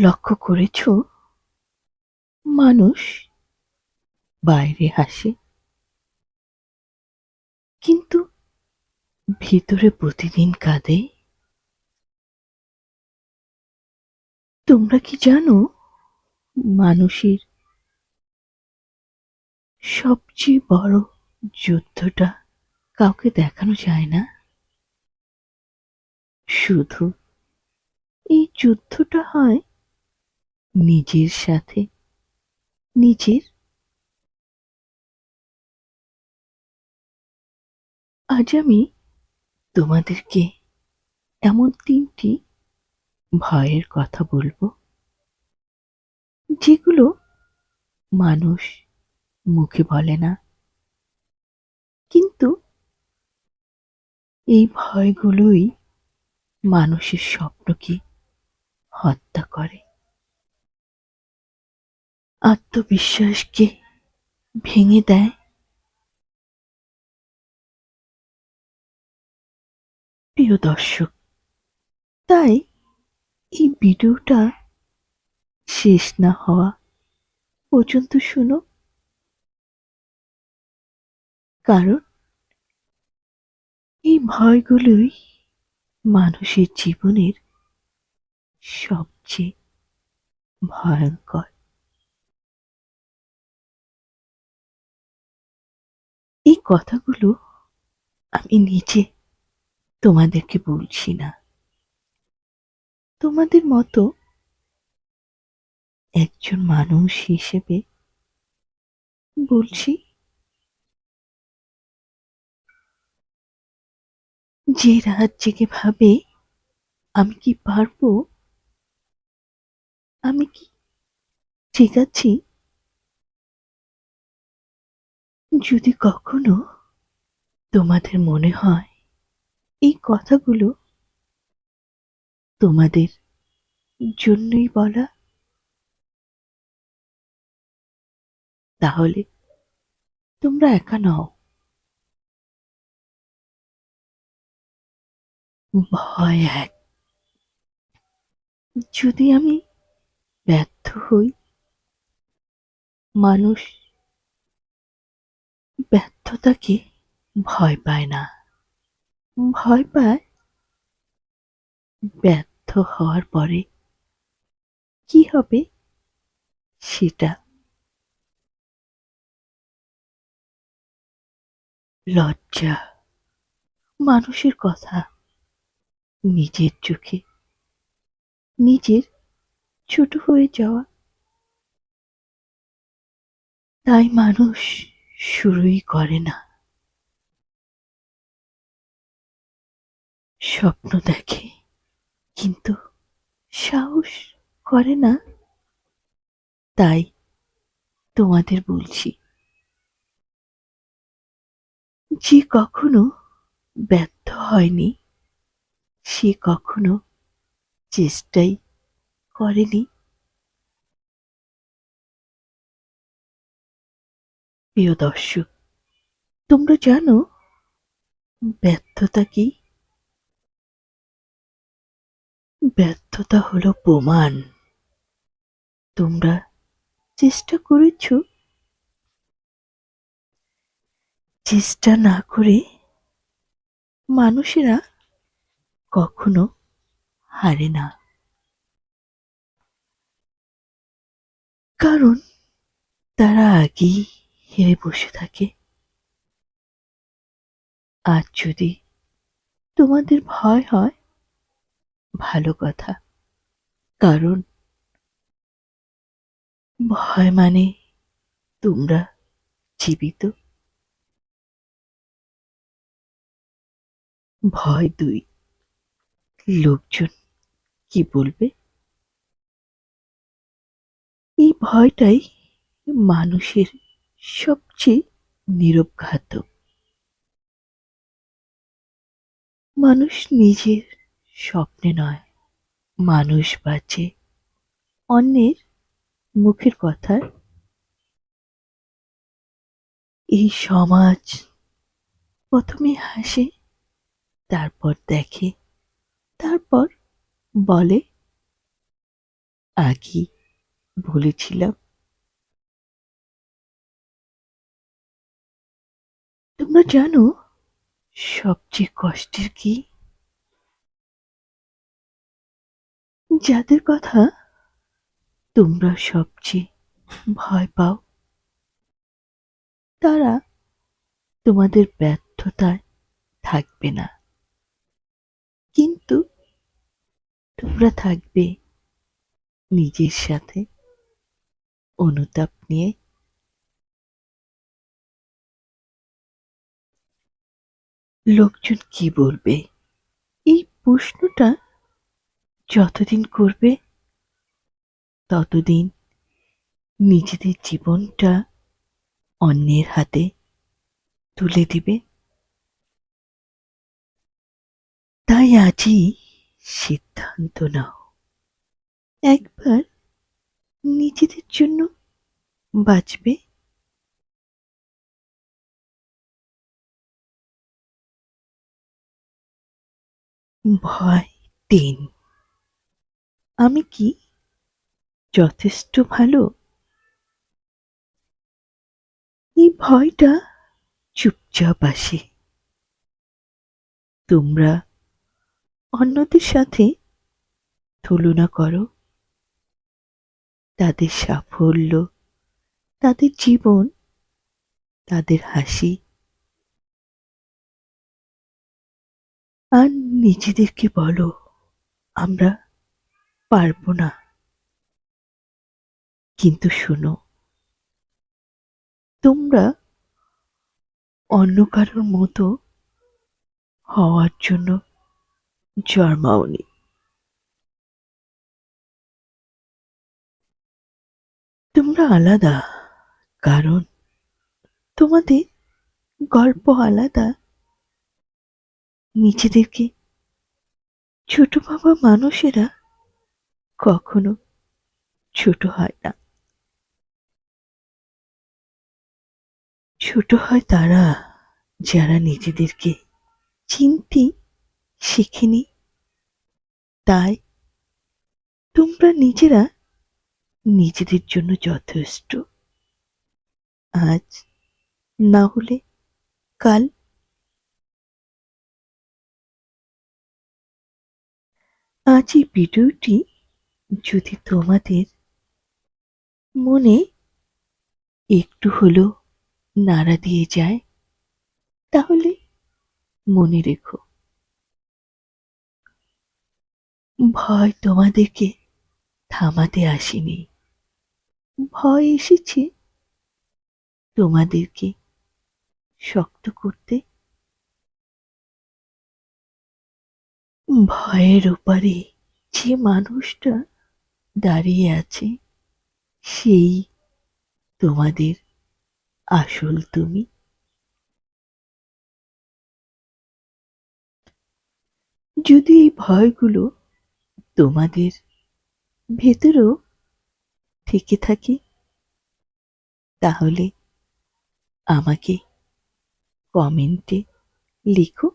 লক্ষ্য করেছ? মানুষ বাইরে হাসে। কিন্তু ভিতরে প্রতিদিন কাঁদে। তোমরা কি জানো, মানুষের সবচেয়ে বড় যুদ্ধটা কাউকে দেখানো যায় না? শুধু এই যুদ্ধটা হয় নিজের সাথে, নিজের আজ আমি তোমাদেরকে এমন তিনটি ভয়ের কথা বলব, যেগুলো মানুষ মুখে বলে না। কিন্তু এই ভয়গুলোই মানুষের স্বপ্নকে হত্যা করে। আত্মবিশ্বাসকে ভেঙে দেয়। প্রিয় দর্শক, তাই এই ভিডিওটা শেষ না হওয়া পর্যন্ত শুনো। কারণ এই ভয়গুলোই মানুষের জীবনের সবচেয়ে ভয়ঙ্কর। এই কথাগুলো আমি নিজে তোমাদেরকে বলছি না। তোমাদের মতো একজন মানুষ হিসেবে বলছি, যে রাত জেগে ভাবে আমি কি পারব? আমি কি ঠিক আছি? যদি কখনো তোমাদের মনে হয় এই কথাগুলো তোমাদের জন্যই বলা, তাহলে তোমরা একা নও। ভয় এক। যদি আমি ব্যর্থ হই, মানুষ ব্যর্থতাকে ভয় পায় না। ভয় পায় ব্যর্থ হওয়ার পরে কি হবে সেটা। লজ্জা। মানুষের কথা নিজের চোখে, নিজের ছোট হয়ে যাওয়া। তাই মানুষ শুরুই করে না। স্বপ্ন দেখে, কিন্তু সাহস করে না। তাই তোমাদের বলছি, যে কখনো ব্যর্থ হয়নি, সে কখনো চেষ্টাই করেনি। প্রিয় দর্শক, তোমরা জানো ব্যর্থতা কি? ব্যর্থতা হলো প্রমাণ। তোমরা চেষ্টা করেছ? চেষ্টা না করে মানুষেরা কখনো হারে না। কারণ তারা আগেই হেরে বসে থাকে। আর যদি তোমাদের ভয় হয়, ভালো কথা। কারণ ভয় মানে তোমরা জীবিত। ভয় দুই, লোকজন কি বলবে? এই ভয়টাই মানুষের সবচেয়ে নীরব ঘাতক মানুষ নিজের স্বপ্নে নয়, মানুষ বাঁচে। অন্যের মুখের কথায় এই সমাজ প্রথমে হাসে, তারপর দেখে, তারপর বলে। আগে বলেছিলাম তোমরা জানো, সবচেয়ে কষ্টের কি? যাদের কথা তোমরা সবচেয়ে ভয় পাও, তারা তোমাদের ব্যর্থতায় থাকবে না। কিন্তু তোমরা থাকবে নিজের সাথে অনুতাপ নিয়ে লোকজন কি বলবে? এই প্রশ্নটা যতদিন করবে, ততদিন নিজেদের জীবনটা অন্যের হাতে তুলে দিবে। তাই আজই সিদ্ধান্ত নাও। একবার নিজেদের জন্য বাঁচবে। ভয় তিন আমি কি যথেষ্ট ভালো? এই ভয়টা চুপচাপ আসে। তোমরা অন্যদের সাথে তুলনা করো। তাদের সাফল্য, তাদের জীবন, তাদের হাসি আর নিজেদেরকে বলো, আমরা পারব না। কিন্তু শোনো, তোমরা অন্য কারোর মতো হওয়ার জন্য জন্মাওনি। তোমরা আলাদা, কারণ তোমাদের গল্প আলাদা নিজেদেরকে। ছোট ভাবা মানুষেরা কখনো ছোট হয় না। ছোট হয় তারা যারা নিজেদেরকে চিনতে শেখেনি। তাই তোমরা নিজেরা নিজেদের জন্য যথেষ্ট। আজ না হলে কাল আজ এই ভিডিওটি যদি তোমাদের মনে একটু হলো নাড়া দিয়ে যায়, তাহলে মনে রেখো। ভয় তোমাদেরকে থামাতে আসেনি। ভয় এসেছে তোমাদেরকে শক্ত করতে ভয়ের ওপারে যে মানুষটা দাঁড়িয়ে আছে, সেই তোমাদের আসল তুমি। যদি এই ভয়গুলো তোমাদের ভেতরেও থেকে থাকে, তাহলে আমাকে কমেন্টে লিখো।